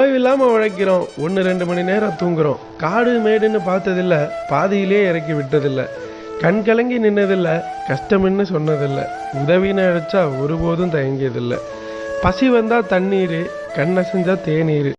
ஓய்வில்லாமல் உழைக்கிறோம். ஒன்று ரெண்டு மணி நேரம் தூங்குறோம். காடு மேடுன்னு பார்த்ததில்ல. பாதியிலே இறக்கி விட்டதில்ல. கண் கலங்கி நின்னதில்ல. கஷ்டம்னு சொன்னதில்ல. உதவின்னு அழைச்சா ஒருபோதும் தயங்கியதில்லை. பசி வந்தால் தண்ணீர் கண்ணசைஞ்சா தேநீர்.